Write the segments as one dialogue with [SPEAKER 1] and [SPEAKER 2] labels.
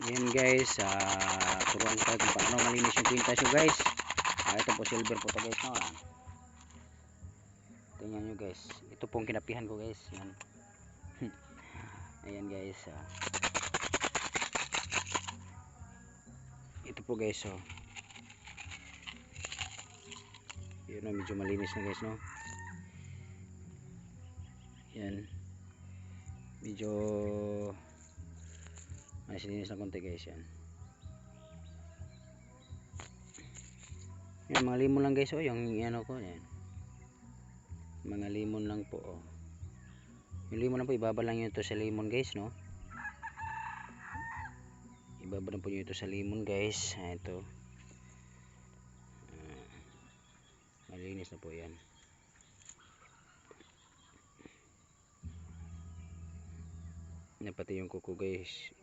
[SPEAKER 1] Yan guys, uh, turuan ko kayo kung paano malinis yung kwintas nyo guys. Ah, ito po silver po to guys. No? Ah. Tingnan nyo guys. Ito pong kinapihan ko guys. Yan. Ayan guys. Ah. Ito po guys. Oh. Yun na medyo malinis na guys no. Yan. Medyo Masilinis na konti guys yan. Yan mga limon lang guys oh, yung ano ko yan. Mga limon lang po oh. Yung limon lang po ibaba lang yun to sa limon guys no. Ibaba lang po yun ito sa limon guys. Ah, ito. Ah, malinis na po yan. Yan pati yung kuko guys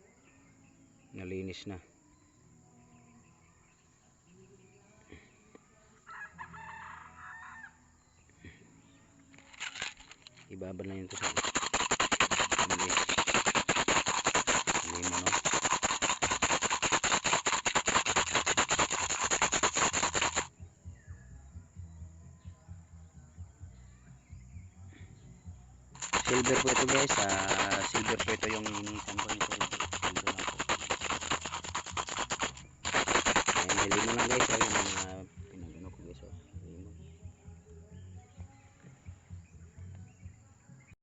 [SPEAKER 1] nalinis na. Ibaba na yun to sa hindi. No? Silver po ito guys. Ah silver po ito yung initan ko primera letra